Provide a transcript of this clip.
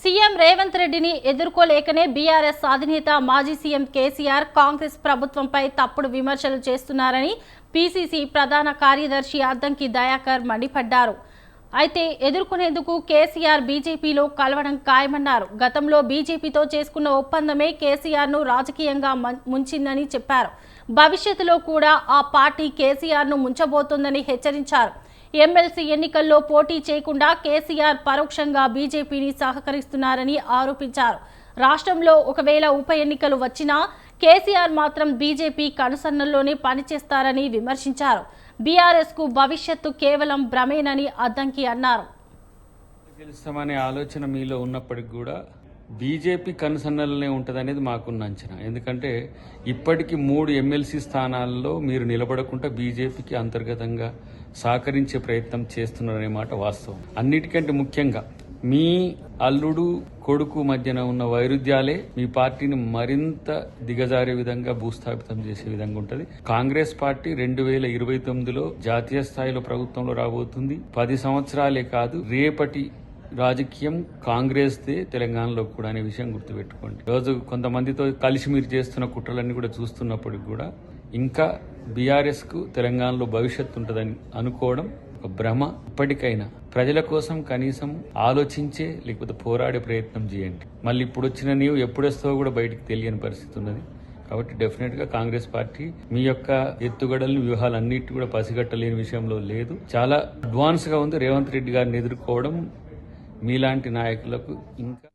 CM Revanth రెడ్డిని ఎదుర్కోలేకనే BRS అధినేత మాజీ సీఎం కేసీఆర్ కాంగ్రెస్ ప్రభుత్వంపై తప్పుడు విమర్శలు చేస్తున్నారని పీసీసీ ప్రధాన కార్యదర్శి అద్దంకి దయాకర్ మండిపడ్డారు. అయితే ఎదుర్కొనేందుకు కేసీఆర్ బీజేపీలో కలవడం ఖాయమన్నారు. గతంలో బీజేపీతో చేసుకున్న ఒప్పందమే కేసీఆర్ను రాజకీయంగా మం- ముంచిందని చెప్పారు. భవిష్యత్తులో కూడా ఆ పార్టీ కేసీఆర్ను ముంచబోతోందని హెచ్చరించారు. ఎమ్మెల్సీ ఎన్నికల్లో పోటీ చేయకుండా కేసీఆర్ పరోక్షంగా బీజేపీని సహకరిస్తున్నారని ఆరోపించారు. రాష్ట్రంలో ఒకవేళ ఉప ఎన్నికలు వచ్చినా కేసీఆర్ మాత్రం బీజేపీ కనుసన్నల్లోనే పనిచేస్తారని విమర్శించారు. బీఆర్ఎస్కు భవిష్యత్తు కేవలం భ్రమేనని అద్దంకి అన్నారు. గెలుస్తామనే ఆలోచన మీలో ఉన్నప్పటికి కూడా బీజేపీ కనుసన్నలనే ఉంటుంది అనేది మాకున్న అంచనా. ఎందుకంటే ఇప్పటికి మూడు ఎమ్మెల్సీ స్థానాల్లో మీరు నిలబడకుండా బీజేపీకి అంతర్గతంగా సహకరించే ప్రయత్నం చేస్తున్నారనే మాట వాస్తవం. అన్నిటికంటే ముఖ్యంగా మీ అల్లుడు కొడుకు మధ్యన ఉన్న వైరుధ్యాలే మీ పార్టీని మరింత దిగజారే విధంగా భూస్థాపితం చేసే విధంగా ఉంటుంది. కాంగ్రెస్ పార్టీ రెండు వేల ఇరవై తొమ్మిదిలో జాతీయ స్థాయిలో ప్రభుత్వంలో రాబోతుంది. పది సంవత్సరాలే కాదు రేపటి రాజకీయం కాంగ్రెస్ దే తెలంగాణలో కూడా అనే విషయం గుర్తుపెట్టుకోండి. రోజు కొంతమందితో కలిసి మీరు చేస్తున్న కుట్రలన్నీ కూడా చూస్తున్నప్పటికి కూడా ఇంకా బీఆర్ఎస్కు తెలంగాణలో భవిష్యత్తు ఉంటుందని అనుకోవడం ఒక భ్రమ. ఇప్పటికైనా ప్రజల కోసం కనీసం ఆలోచించే లేకపోతే పోరాడే ప్రయత్నం చేయండి. మళ్ళీ ఇప్పుడు వచ్చిన నీవు ఎప్పుడొస్తావో కూడా బయటికి తెలియని పరిస్థితి ఉన్నది. కాబట్టి డెఫినెట్గా కాంగ్రెస్ పార్టీ మీ యొక్క ఎత్తుగడలను వ్యూహాలన్నిటి కూడా పసిగట్టలేని విషయంలో లేదు. చాలా అడ్వాన్స్గా ఉంది రేవంత్ రెడ్డి గారిని ఎదుర్కోవడం. మీలాంటి నాయకులకు ఇంకా